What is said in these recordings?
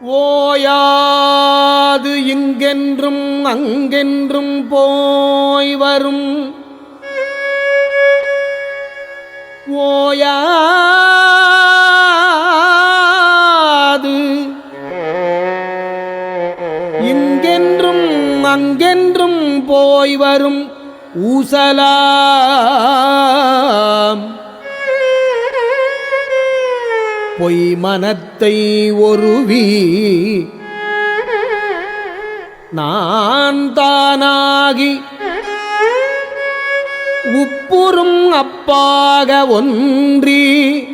ஓயாது இங்கென்றும் அங்கென்றும் போய் வரும். ஓயாது இங்கென்றும் அங்கென்றும் போய் வரும். ஊசலாம். பொய் மனத்தை ஒருவி. நான் தானாகி உப்புறும் அப்பாக ஒன்றி.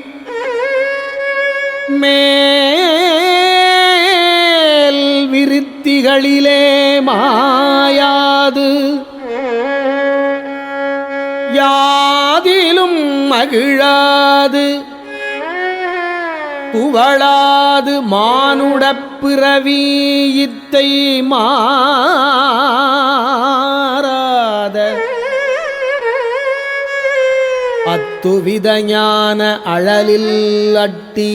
மேல் விருத்திகளிலே மாயாது. யாதிலும் மகிழாது. புகழாது மானுடப் பிறவி இத்தை மாறாத. அத்துவித ஞான அழலில் அட்டி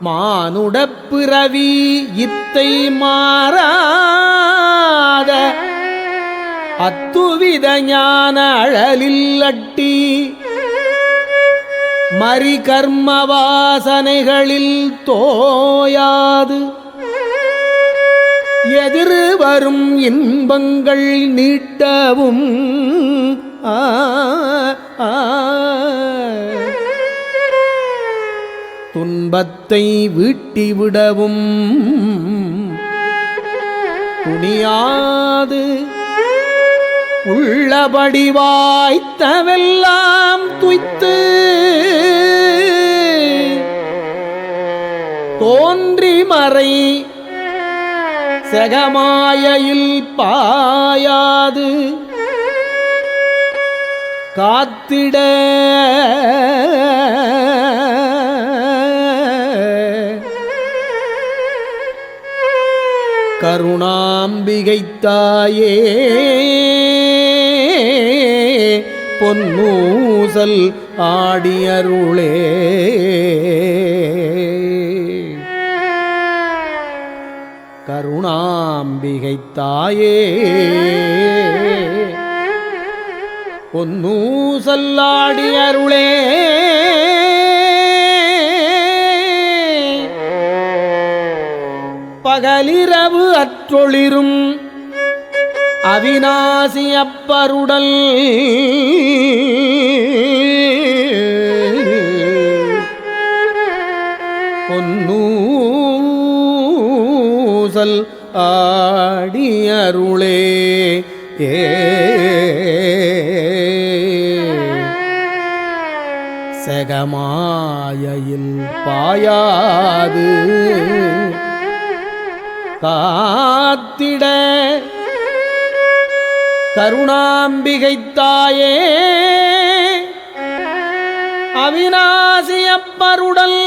மானுடப் பிறவி இத்தை மாறாத. அத்துவித ஞான அழலில் அட்டி மறி கர்ம வாசனைகளில் தோயாது. எதிர் வரும் இன்பங்கள் நீட்டவும் துன்பத்தை வீட்டிவிடவும் துணியாது. உள்ளபடி வாய்த்தவெல்லாம் துய்த்து தோன்றி மறை செகமாயில் பாயாது. காத்திட. கருணாம்பிகை தாயே. பொன்னூசல் ஆடியருளே. கருணாம்பிகை தாயே பொன்னூசல் ஆடியருளே. பகலிரவு அற்றொளிரும் அவிநாசி அப்பருடல் பொன்னூசல் ஆடியருளே. ஏ. செகமாயில் பாயாது. காத்திட கருணாம்பிகை தாயே அவிநாசியப்பருடல்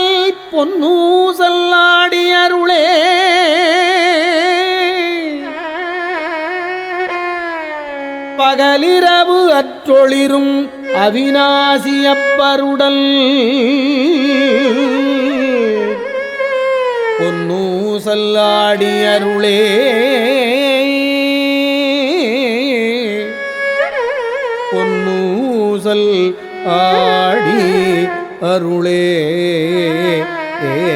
பொன்னூசல்லாடி அருளே பகலிரவு அற்றொளிரும் அவிநாசியப்பருடல் பொன்னூசல்லாடி அருளே ஆடி அருளே. ஏ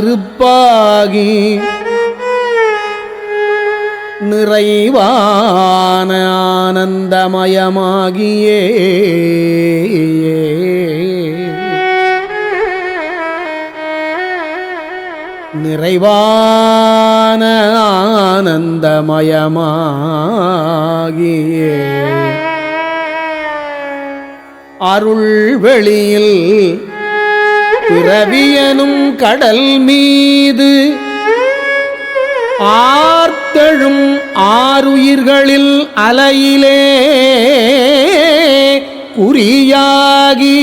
வற்றாயிருப்பாகி நிறைவான ஆனந்தமயமாகியே. நிறைவான ஆனந்தமயமாகியே. அருள் வெளியில் பிறவியனும் கடல் மீது ஆ ஆத்தெழும் ஆறுயிர்களில் அலையிலே குறியாகி.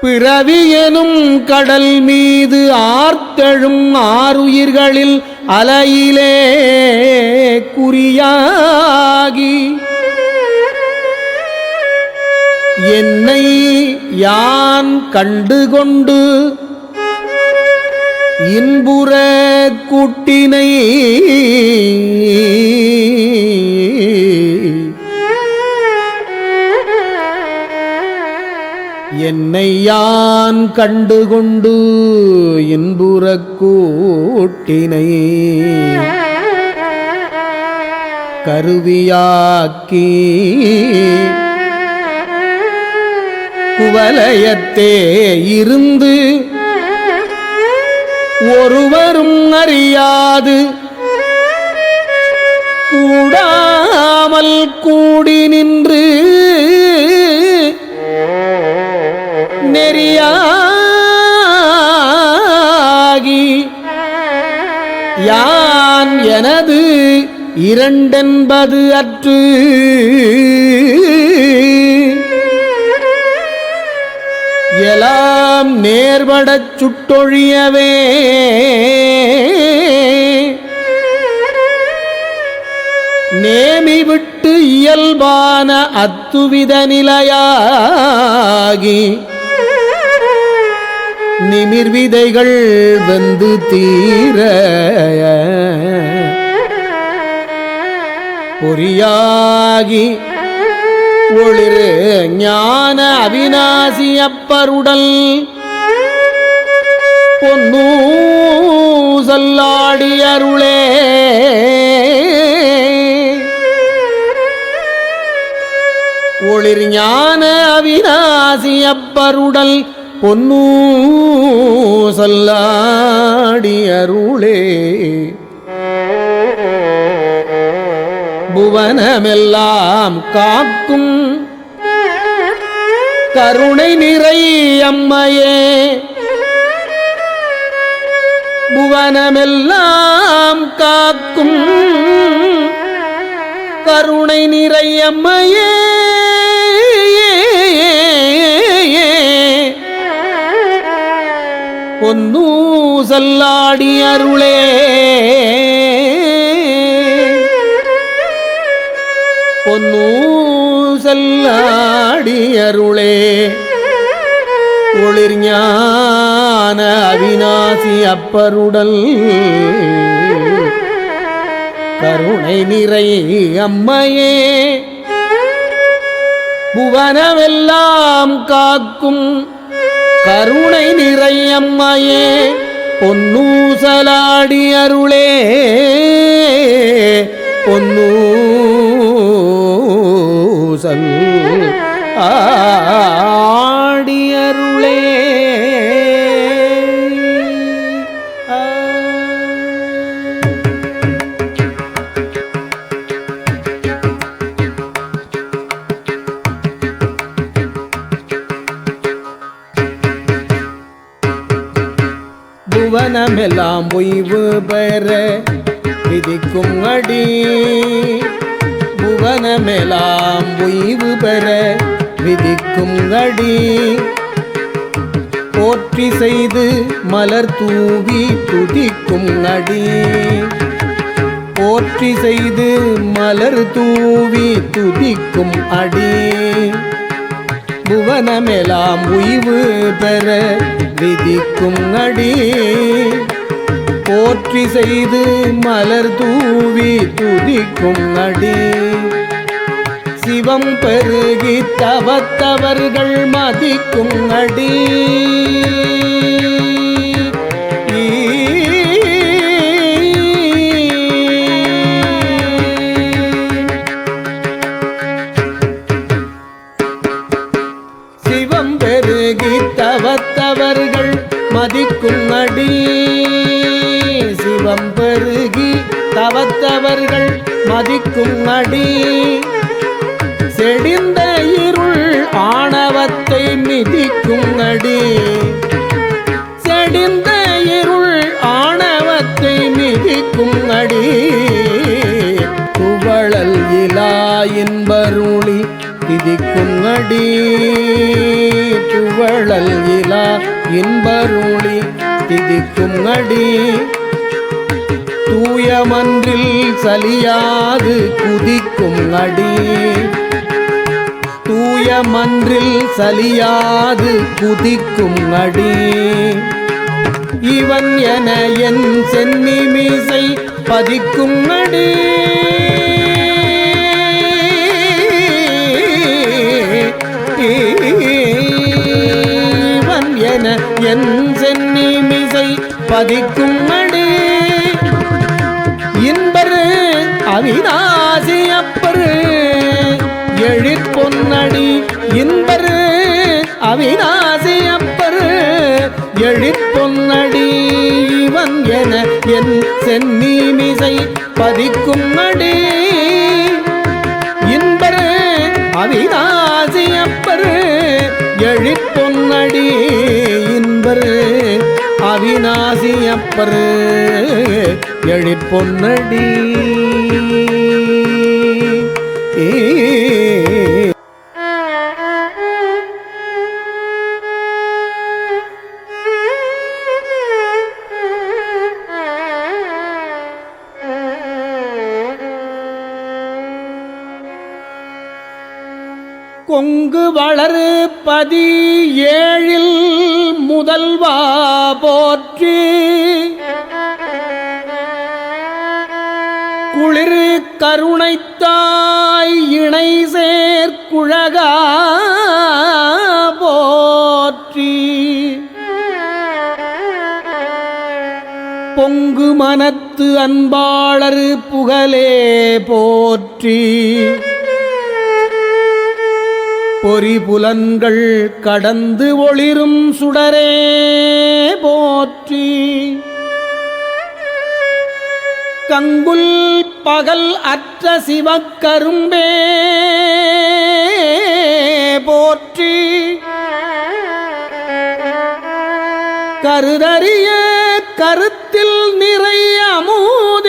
பிறவி எனும் கடல் மீது ஆர்த்தெழும் ஆறுயிர்களில் அலையிலே குறியாகி. என்னை யான் கண்டு கொண்டு இன்புற குட்டினை என்னை யான் கண்டுகொண்டு இன்புற கூட்டினை கருவியாக்கி குவலயத்தே இருந்து ஒருவரும் அறியாது. கூடாமல் கூடி நின்று நெறியாகி யான் எனது இரண்டென்பது அற்று எலாம் நேர்படச் சுட்டொழியவே. நேமி விட்டு இயல்பான அத்துவித நிலையாகி நிமிர்விதைகள் வந்து தீர பொறியாகி ஒளிரு ஞான அவிநாசி அப்பருடல். பொன்னூசல்லாடி அருளே. ஒளிர் ஞான அவிநாசி அப்பருடல். பொன்னூசல்லாடி அருளே. புவனமெல்லாம் காக்கும் கருணை நிறை அம்மையே. புவனமெல்லாம் காக்கும் கருணை நிறை அம்மையே. பொன்னூசல்லாடி அருளே. பொன்னூ அருளே. ஒளிர் ஞான அவிநாசி அப்பருடல். கருணை நிறை அம்மையே. புவனமெல்லாம் காக்கும் கருணை நிறை அம்மையே. பொன்னூசலாடி அருளே. பொன்னூசல் ஆடியருளே. புவனமெல்லாம் ஓய்வு பெற விதிக்கும் அடி. புவனமெல்லாம் ஓய்வு பெற விதிக்கும் அடி. போற்றி செய்து மலர் தூவி துதிக்கும் அடி. போற்றி செய்து மலர் தூவி துதிக்கும் அடி. புவனமெலாம் உய்வு பெற விதிக்கும் அடி. போற்றி செய்து மலர் தூவி துதிக்கும் அடி. சிவம் பெருகி தவத்தவர்கள் மதிக்கும் அடி. சிவம் பெருகி தவத்தவர்கள் மதிக்கும் அடி. சிவம் பெருகி தவத்தவர்கள் மதிக்கும் அடி. செடிந்த இருள் ஆணவத்தை மிதிக்கும் அடி. செடிந்த இருள் ஆணவத்தை மிதிக்கும் அடி. குவளல் இலாயின் பருளி திதிக்கும் அடி. சுவழல் இலா இன்பருளி திதிக்கும் அடி. தூயமன்றில் சலியாது குதிக்கும் அடி. தூயமன்றில் சலியாது குதிக்கும் அடி. இவன் என என் சென்னி மீசை பதிக்கும் அடி. இவன் என என் சென்னி மீசை பதிக்கும் அடி. இன்பரு அவிநாசி இன்பரு அவிநாசி அப்பரு எழிற்பொன்னடி இவன் என என் சென்னிமிசை பதிக்கும் அடி. இன்பரு அவிநாசி அப்பரு எழிற்பொன்னடி இன்பரு அவிநாசி அப்பரு எழிற்பொன்னடி போற்றி. குளிர் கருணைத்தாய் இணை சேர்க்குழகா போற்றி. பொங்கு மனத்து அன்பாளர் புகழே போற்றி. பொறிபுலன்கள் கடந்து ஒளிரும் சுடரே போற்றி. கங்குல் பகல் அற்ற சிவக்கரும்பே போற்றி. கருதறிய கருத்தில் நிறைய அமுத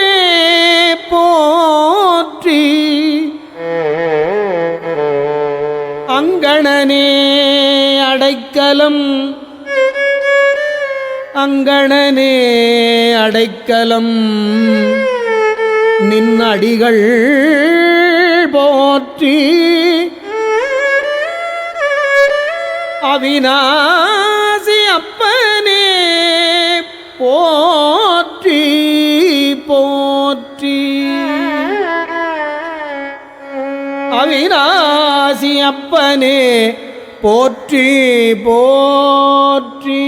அங்கணனே அடைக்கலம். அங்கணனே அடைக்கலம். நின் அடிகள் போற்றி. அவினா அவிநாசி அப்பனே போற்றி போற்றி.